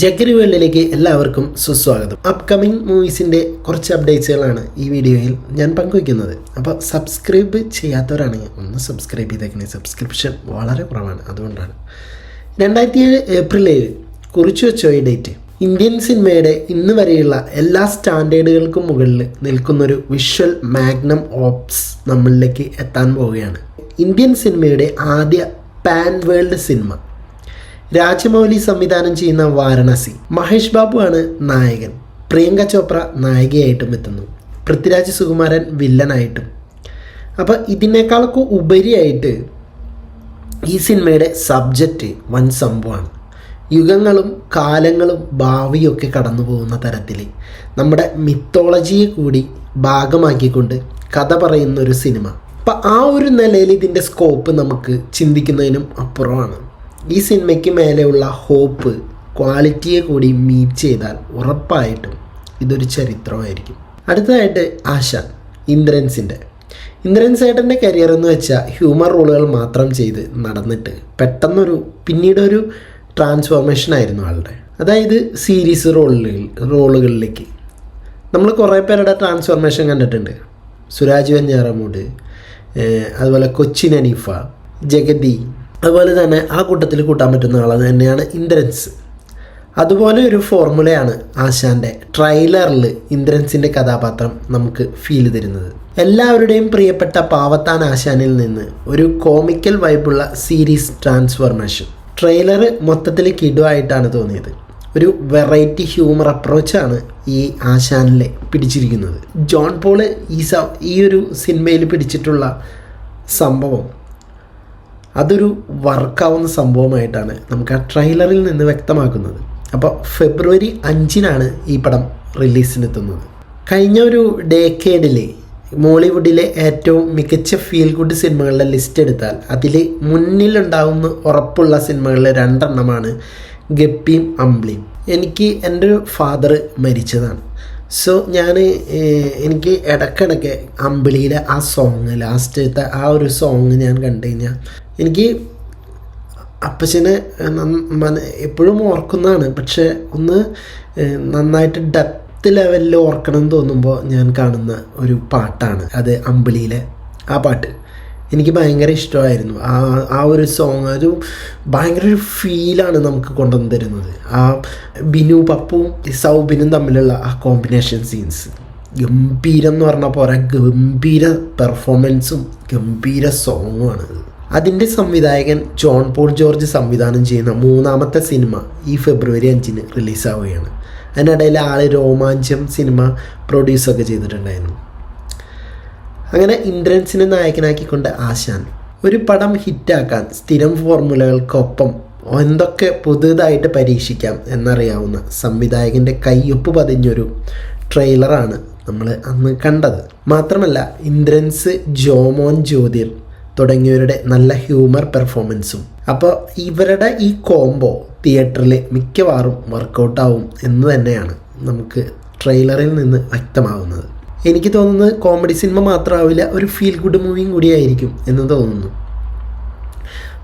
ജഗരി വേൾഡിലേക്ക് എല്ലാവർക്കും സുസ്വാഗതം. അപ്കമിംഗ് മൂവീസിന്റെ കുറച്ച് അപ്ഡേറ്റ്സുകളാണ് ഈ വീഡിയോയിൽ ഞാൻ പങ്കുവയ്ക്കുന്നത്. അപ്പോൾ സബ്സ്ക്രൈബ് ചെയ്യാത്തവരാണെങ്കിൽ ഒന്ന് സബ്സ്ക്രൈബ് ചെയ്തേക്കണേ. സബ്സ്ക്രിപ്ഷൻ വളരെ കുറവാണ്. അതുകൊണ്ടാണ്. രണ്ടായിരത്തി ഏഴ് ഏപ്രിൽ ഏഴ് കുറിച്ചു വെച്ചോ ഈ ഡേറ്റ് ഇന്ത്യൻ സിനിമയുടെ ഇന്ന് വരെയുള്ള എല്ലാ സ്റ്റാൻഡേർഡുകൾക്കും മുകളിൽ നിൽക്കുന്നൊരു വിഷ്വൽ മാഗ്നം ഓപ്സ് നമ്മളിലേക്ക് എത്താൻ പോവുകയാണ്. ഇന്ത്യൻ സിനിമയുടെ ആദ്യ പാൻ വേൾഡ് സിനിമ രാജമൗലി സംവിധാനം ചെയ്യുന്ന വാരണാസി. മഹേഷ് ബാബു ആണ് നായകൻ. പ്രിയങ്ക ചോപ്ര നായികയായിട്ടും എത്തുന്നു. പൃഥ്വിരാജ് സുകുമാരൻ വില്ലനായിട്ടും. അപ്പോൾ ഇതിനേക്കാളൊക്കെ ഉപരിയായിട്ട് ഈ സിനിമയുടെ സബ്ജക്റ്റ് വൻ സംഭവമാണ്. യുഗങ്ങളും കാലങ്ങളും ഭാവിയൊക്കെ കടന്നു പോകുന്ന തരത്തിൽ നമ്മുടെ മിത്തോളജിയെ കൂടി ഭാഗമാക്കിക്കൊണ്ട് കഥ പറയുന്ന ഒരു സിനിമ. അപ്പം ആ ഒരു നിലയിൽ ഇതിന്റെ സ്കോപ്പ് നമുക്ക് ചിന്തിക്കുന്നതിനും അപ്പുറമാണ്. ഈ സിനിമയ്ക്ക് മേലെയുള്ള ഹോപ്പ് ക്വാളിറ്റിയെ കൂടി മീറ്റ് ചെയ്താൽ ഉറപ്പായിട്ടും ഇതൊരു ചരിത്രമായിരിക്കും. അടുത്തതായിട്ട് ആശ ഇന്ദ്രൻസിന്റെ. ഇന്ദ്രൻസ് സേട്ടന്റെ കരിയർ എന്ന് വെച്ചാൽ ഹ്യൂമർ റോളുകൾ മാത്രം ചെയ്ത് നടന്നിട്ട് പെട്ടെന്നൊരു പിന്നീടൊരു ട്രാൻസ്ഫോർമേഷൻ ആയിരുന്നു ആളുടെ. അതായത് സീരീസ് റോളുകൾ റോളുകളിലേക്ക്. നമ്മൾ കുറേ പേരുടെ ട്രാൻസ്ഫോർമേഷൻ കണ്ടിട്ടുണ്ട്. സുരാജ് വെഞ്ഞാറമൂട് അതുപോലെ കൊച്ചിൻ അനീഫ ജഗതി അതുപോലെ തന്നെ ആ കൂട്ടത്തിൽ കൂട്ടാൻ പറ്റുന്ന ആൾ തന്നെയാണ് ഇന്ദ്രൻസ്. അതുപോലെ ഒരു ഫോർമുലയാണ് ആശാന്റെ ട്രailer-ൽ ഇന്ദ്രൻസിന്റെ കഥാപാത്രം നമുക്ക് ഫീൽ തരുന്നത്. എല്ലാവരുടെയും പ്രിയപ്പെട്ട പാവത്താൻ ആശാനിൽ നിന്ന് ഒരു കോമിക്കൽ വൈബുള്ള സീരീസ് ട്രാൻസ്ഫോർമേഷൻ ട്രെയിലർ മൊത്തത്തിൽ കിടുവായിട്ടാണ് തോന്നിയത്. ഒരു വെറൈറ്റി ഹ്യൂമർ അപ്രോച്ചാണ് ഈ ആശാനിൽ പിടിച്ചിരിക്കുന്നത്. ജോൺ പോൾ ഈ ഈ ഒരു സിനിമയിൽ പിടിച്ചിട്ടുള്ള സംഭവം അതൊരു വർക്കാവുന്ന സംഭവമായിട്ടാണ് നമുക്ക് ആ ട്രെയിലറിൽ നിന്ന് വ്യക്തമാക്കുന്നത്. അപ്പോൾ ഫെബ്രുവരി അഞ്ചിനാണ് ഈ പടം റിലീസിനെത്തുന്നത്. കഴിഞ്ഞ ഒരു ഡേക്കേഡിലെ മോളിവുഡിലെ ഏറ്റവും മികച്ച ഫീൽ ഗുഡ് സിനിമകളുടെ ലിസ്റ്റ് എടുത്താൽ അതിൽ മുന്നിലുണ്ടാവുന്ന ഉറപ്പുള്ള സിനിമകളിലെ രണ്ടെണ്ണമാണ് ഗപ്പിയും അമ്പിളിയും. എനിക്ക് എന്റെ ഒരു ഫാദർ മരിച്ചതാണ്. സോ ഞാൻ എനിക്ക് ഇടയ്ക്കിടയ്ക്ക് അമ്പിളിയിലെ ആ സോങ് ലാസ്റ്റത്തെ ആ ഒരു സോങ് ഞാൻ കണ്ടു കഴിഞ്ഞാൽ എനിക്ക് അപ്പച്ചനെ എപ്പോഴും ഓർക്കുന്നതാണ്. പക്ഷേ ഒന്ന് നന്നായിട്ട് ഡെപ്ത് ലെവലിൽ ഓർക്കണം എന്ന് തോന്നുമ്പോൾ ഞാൻ കാണുന്ന ഒരു പാട്ടാണ്. അത് അമ്പിളിയിലെ ആ പാട്ട്. എനിക്ക് ഭയങ്കര ഇഷ്ടമായിരുന്നു. ആ ആ ഒരു സോങ് ഒരു ഭയങ്കര ഒരു ഫീലാണ് നമുക്ക് കൊണ്ടുവന്ന് തരുന്നത് ആ ബിനു പപ്പും സൗബിനും തമ്മിലുള്ള ആ കോമ്പിനേഷൻ സീൻസ് ഗംഭീരം എന്ന് പറഞ്ഞാൽ പോരാ. ഗംഭീര പെർഫോമൻസും ഗംഭീര സോങ്ങുമാണ് അതിന്റെ സംവിധായകൻ ജോൺ പോൾ ജോർജ് സംവിധാനം ചെയ്യുന്ന മൂന്നാമത്തെ സിനിമ ഈ ഫെബ്രുവരി അഞ്ചിന് റിലീസാവുകയാണ്. അതിനിടയിൽ ആൾ രോമാഞ്ചം സിനിമ പ്രൊഡ്യൂസൊക്കെ ചെയ്തിട്ടുണ്ടായിരുന്നു. അങ്ങനെ ഇന്ദ്രൻസിനെ നായകനാക്കിക്കൊണ്ട് ആശാൻ ഒരു പടം ഹിറ്റാക്കാൻ സ്ഥിരം ഫോർമുലകൾക്കൊപ്പം എന്തൊക്കെ പുതുതായിട്ട് പരീക്ഷിക്കാം എന്നറിയാവുന്ന സംവിധായകന്റെ കയ്യൊപ്പ് പതിഞ്ഞൊരു ട്രെയിലറാണ് നമ്മൾ അന്ന് കണ്ടത്. മാത്രമല്ല ഇന്ദ്രൻസ് ജോമോൻ ജ്യോതിർ തുടങ്ങിയവരുടെ നല്ല ഹ്യൂമർ പെർഫോമൻസും അപ്പോൾ ഇവരുടെ ഈ കോംബോ തിയേറ്ററിൽ മിക്കവാറും വർക്കൗട്ടാവും എന്ന് തന്നെയാണ് നമുക്ക് ട്രെയിലറിൽ നിന്ന് വ്യക്തമാവുന്നത്. എനിക്ക് തോന്നുന്നത് കോമഡി സിനിമ മാത്രമാവില്ല ഒരു ഫീൽ ഗുഡ് മൂവിയും കൂടിയായിരിക്കും എന്ന് തോന്നുന്നു.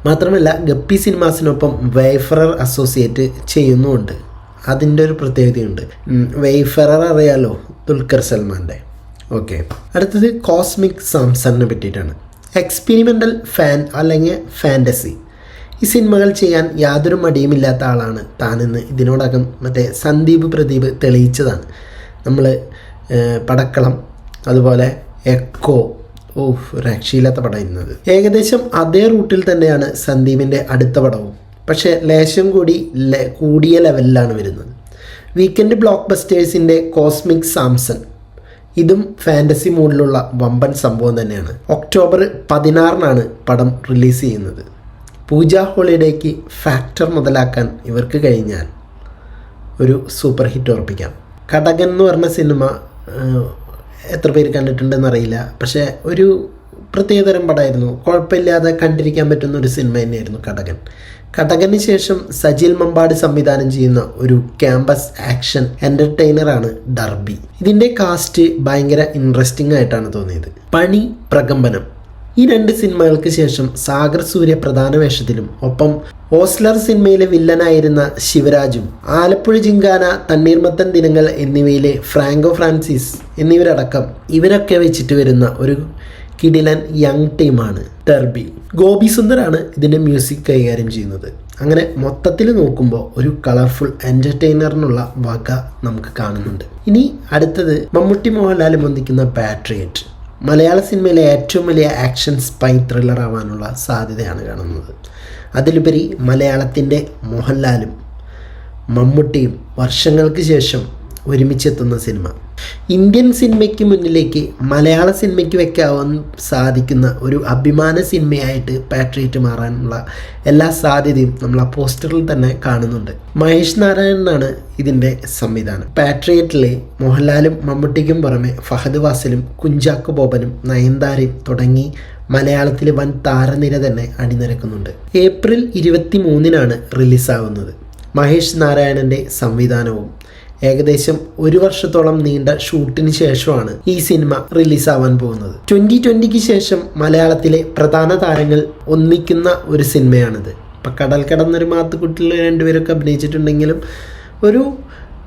മാത്രമല്ല ഗപ്പി സിനിമാസിനൊപ്പം വേഫറർ അസോസിയേറ്റ് ചെയ്യുന്നുമുണ്ട്. അതിന്റെ ഒരു പ്രത്യേകതയുണ്ട്. വൈഫറർ അറിയാലോ? ദുൽഖർ സൽമാന്റെ. ഓക്കെ. അടുത്തത് കോസ്മിക് സാംസണിനെ പറ്റിയിട്ടാണ്. എക്സ്പെരിമെന്റൽ ഫാൻ അല്ലെങ്കിൽ ഫാന്റസി ഈ സിനിമകൾ ചെയ്യാൻ യാതൊരു മടിയുമില്ലാത്ത ആളാണ് താനെന്ന് ഇതിനോടകം മറ്റേ സന്ദീപ് പ്രദീപ് തെളിയിച്ചതാണ്. നമ്മൾ പടക്കളം അതുപോലെ എക്കോ ഓഹ് രക്ഷയില്ലാത്ത പടമായിരുന്നത് ഏകദേശം അതേ റൂട്ടിൽ തന്നെയാണ് സന്ദീപിന്റെ അടുത്ത പടവും. പക്ഷേ ലേശം കൂടി കൂടിയ ലെവലിലാണ് വരുന്നത്. വീക്കെൻഡ് ബ്ലോക്ക് ബസ്റ്റേഴ്സിന്റെ കോസ്മിക് സാംസൺ ഇതും ഫാന്റസി മൂഡിലുള്ള വമ്പൻ സംഭവം തന്നെയാണ്. ഒക്ടോബർ പതിനാറിനാണ് പടം റിലീസ് ചെയ്യുന്നത്. പൂജ ഹോളിഡേക്ക് ഫാക്ടർ മുതലാക്കാൻ ഇവർക്ക് കഴിഞ്ഞാൽ ഒരു സൂപ്പർ ഹിറ്റ് ഉറപ്പിക്കാം. കടകൻ എന്ന് പറഞ്ഞ സിനിമ എത്ര പേര് കണ്ടിട്ടുണ്ടെന്ന് അറിയില്ല. പക്ഷേ ഒരു പ്രത്യേകതരം പടമായിരുന്നു. കുഴപ്പമില്ലാതെ കണ്ടിരിക്കാൻ പറ്റുന്ന ഒരു സിനിമ തന്നെയായിരുന്നു കടകൻ. കടകന് ശേഷം സജിൽ മമ്പാട് സംവിധാനം ചെയ്യുന്ന ഒരു ക്യാമ്പസ് ആക്ഷൻ ആണ് ഡർബി. ഇതിന്റെ കാസ്റ്റ് ഭയങ്കര ഇൻട്രസ്റ്റിംഗ് ആയിട്ടാണ് തോന്നിയത്. പണി പ്രകമ്പനം. ഈ രണ്ട് സിനിമകൾക്ക് ശേഷം സാഗർ സൂര്യ പ്രധാന വേഷത്തിലും ഒപ്പം ഓസ്ലർ സിനിമയിലെ വില്ലനായിരുന്ന ശിവരാജും ആലപ്പുഴ ജിങ്കാന തണ്ണീർമത്തൻ ദിനങ്ങൾ എന്നിവയിലെ ഫ്രാങ്കോ ഫ്രാൻസിസ് എന്നിവരടക്കം ഇവരൊക്കെ വെച്ചിട്ട് വരുന്ന ഒരു കിടിലൻ യങ് ടീമാണ് ടെർബി ഗോപി സുന്ദറാണ് ഇതിന്റെ മ്യൂസിക് കൈകാര്യം ചെയ്യുന്നത്. അങ്ങനെ മൊത്തത്തിൽ നോക്കുമ്പോൾ ഒരു കളർഫുൾ എന്റർടൈനറിനുള്ള വക നമുക്ക് കാണുന്നുണ്ട്. ഇനി അടുത്തത് മമ്മൂട്ടി മോഹൻലാൽ വന്നിക്കുന്ന പാട്രിയറ്റ് മലയാള സിനിമയിലെ ഏറ്റവും വലിയ ആക്ഷൻ സ്പൈ ത്രില്ലർ ആവാനുള്ള സാധ്യതയാണ് കാണുന്നത്. അതിലുപരി മലയാളത്തിന്റെ മോഹൻലാലും മമ്മൂട്ടിയും വർഷങ്ങൾക്ക് ശേഷം ഒരുമിച്ചെത്തുന്ന സിനിമ. ഇന്ത്യൻ സിനിമയ്ക്ക് മുന്നിലേക്ക് മലയാള സിനിമയ്ക്ക് വെക്കാവാൻ സാധിക്കുന്ന ഒരു അഭിമാന സിനിമയായിട്ട് പാട്രിയറ്റ് മാറാനുള്ള എല്ലാ സാധ്യതയും നമ്മൾ ആ പോസ്റ്ററിൽ തന്നെ കാണുന്നുണ്ട്. മഹേഷ് നാരായണനാണ് ഇതിന്റെ സംവിധാനം. പാട്രിയറ്റിലെ മോഹൻലാലും മമ്മൂട്ടിക്കും പുറമെ ഫഹദ് വാസിലും കുഞ്ചാക്കോ ബോബനും നയൻതാരയും തുടങ്ങി മലയാളത്തിലെ വൻ താരനിര തന്നെ അണിനിരക്കുന്നുണ്ട്. ഏപ്രിൽ ഇരുപത്തി മൂന്നിനാണ് റിലീസാവുന്നത്. മഹേഷ് നാരായണന്റെ സംവിധാനവും ഏകദേശം ഒരു വർഷത്തോളം നീണ്ട ഷൂട്ടിന് ശേഷമാണ് ഈ സിനിമ റിലീസാവാൻ പോകുന്നത്. ട്വന്റി ട്വന്റിക്ക് ശേഷം മലയാളത്തിലെ പ്രധാന താരങ്ങൾ ഒന്നിക്കുന്ന ഒരു സിനിമയാണിത്. ഇപ്പം കടൽ കടന്നൊരു മാത്തുക്കുട്ടിൽ രണ്ടുപേരൊക്കെ അഭിനയിച്ചിട്ടുണ്ടെങ്കിലും ഒരു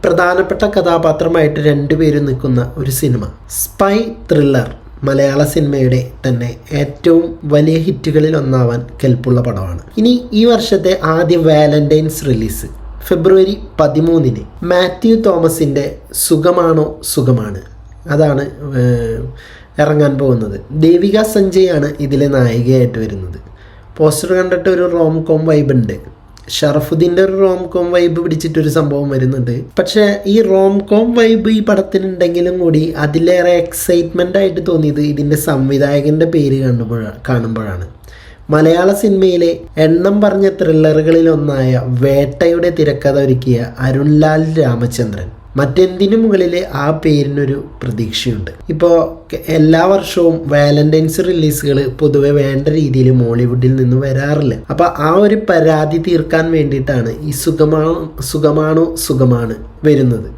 പ്രധാനപ്പെട്ട കഥാപാത്രമായിട്ട് രണ്ടുപേരും നിൽക്കുന്ന ഒരു സിനിമ. സ്പൈ ത്രില്ലർ മലയാള സിനിമയുടെ തന്നെ ഏറ്റവും വലിയ ഹിറ്റുകളിൽ ഒന്നാവാൻ കെൽപ്പുള്ള പടമാണ്. ഇനി ഈ വർഷത്തെ ആദ്യ വാലന്റൈൻസ് റിലീസ്. ഫെബ്രുവരി പതിമൂന്നിന് മാത്യു തോമസിന്റെ സുഖമാണോ സുഖമാണ്? അതാണ് ഇറങ്ങാൻ പോകുന്നത്. ദേവിക സഞ്ജയ് ഇതിലെ നായികയായിട്ട് വരുന്നത്. പോസ്റ്റർ കണ്ടിട്ട് ഒരു റോം കോം വൈബ് ഉണ്ട്. ഷറഫുദ്ദീന്റെ ഒരു റോം കോം വൈബ് പിടിച്ചിട്ടൊരു സംഭവം വരുന്നുണ്ട്. പക്ഷേ ഈ റോം കോം വൈബ് ഈ പടത്തിനുണ്ടെങ്കിലും കൂടി അതിലേറെ എക്സൈറ്റ്മെന്റ് ആയിട്ട് തോന്നിയത് ഇതിന്റെ സംവിധായകന്റെ പേര് കാണുമ്പോഴാണ് കാണുമ്പോഴാണ്. മലയാള സിനിമയിലെ എണ്ണം പറഞ്ഞ ത്രില്ലറുകളിൽ ഒന്നായ വേട്ടയുടെ തിരക്കഥ ഒരുക്കിയ അരുൺലാൽ രാമചന്ദ്രൻ. മറ്റെന്തിനു മുകളിലെ ആ പേരിനൊരു പ്രതീക്ഷയുണ്ട്. ഇപ്പോൾ എല്ലാ വർഷവും വാലന്റൈൻസ് റിലീസുകൾ പൊതുവെ വേണ്ട രീതിയിൽ മോളിവുഡിൽ നിന്ന് വരാറില്ല. അപ്പോൾ ആ ഒരു പരാതി തീർക്കാൻ വേണ്ടിയിട്ടാണ് ഈ സുഖമാണോ സുഖമാണോ സുഖമാണ് വരുന്നത്.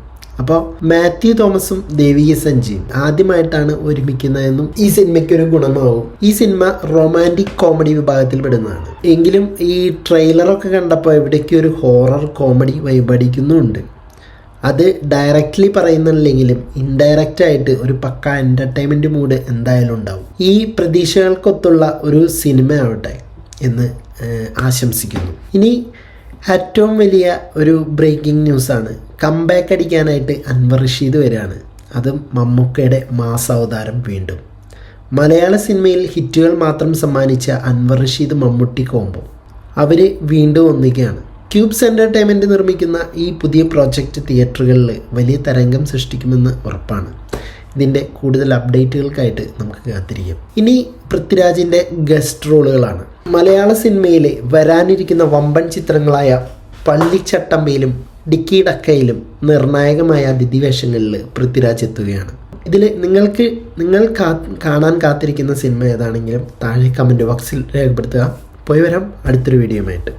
അപ്പോൾ മാത്യു തോമസും ദേവിക സഞ്ജയും ആദ്യമായിട്ടാണ് ഒരുമിക്കുന്നതെന്നും ഈ സിനിമയ്ക്ക് ഒരു ഗുണമാവും. ഈ സിനിമ റൊമാന്റിക് കോമഡി വിഭാഗത്തിൽ പെടുന്നതാണ്. എങ്കിലും ഈ ട്രെയിലറൊക്കെ കണ്ടപ്പോൾ ഇവിടേക്ക് ഒരു ഹോറർ കോമഡി വൈബടിക്കുന്നുമുണ്ട് അത് ഡയറക്റ്റ്ലി പറയുന്നില്ലെങ്കിലും ഇൻഡയറക്റ്റ് ആയിട്ട് ഒരു പക്ക എന്റർടൈൻമെന്റ് മൂഡ് എന്തായാലും ഉണ്ടാവും. ഈ പ്രതീക്ഷകൾക്കൊത്തുള്ള ഒരു സിനിമ ആവട്ടെ എന്ന് ആശംസിക്കുന്നു. ഇനി ഏറ്റവും വലിയ ഒരു ബ്രേക്കിംഗ് ന്യൂസാണ് കംബാക്ക് അടിക്കാനായിട്ട് അൻവർ റഷീദ് വരികയാണ്. അതും മമ്മൂക്കയുടെ മാസാവതാരം വീണ്ടും. മലയാള സിനിമയിൽ ഹിറ്റുകൾ മാത്രം സമ്മാനിച്ച അൻവർ റഷീദ് മമ്മൂട്ടി കോമ്പോ അവർ വീണ്ടും ഒന്നിക്കുകയാണ്. ക്യൂബ്സ് എന്റർടൈൻമെന്റ് നിർമ്മിക്കുന്ന ഈ പുതിയ പ്രോജക്റ്റ് തിയേറ്ററുകളിൽ വലിയ തരംഗം സൃഷ്ടിക്കുമെന്ന് ഉറപ്പാണ്. ഇതിന്റെ കൂടുതൽ അപ്ഡേറ്റുകൾക്കായിട്ട് നമുക്ക് കാത്തിരിക്കാം. ഇനി പൃഥ്വിരാജിന്റെ ഗസ്റ്റ് റോളുകളാണ് മലയാള സിനിമയിലെ വരാനിരിക്കുന്ന വമ്പൻ ചിത്രങ്ങളായ പള്ളിച്ചട്ടമ്പയിലും ഡിക്കിടക്കയിലും നിർണായകമായ അതിഥിവേഷങ്ങളിൽ പൃഥ്വിരാജ് എത്തുകയാണ്. ഇതിൽ നിങ്ങൾക്ക് നിങ്ങൾ കാണാൻ കാത്തിരിക്കുന്ന സിനിമ ഏതാണെങ്കിലും താഴെ കമന്റ് ബോക്സിൽ രേഖപ്പെടുത്തുക. പോയി വരാം. അടുത്തൊരു വീഡിയോയുമായിട്ട്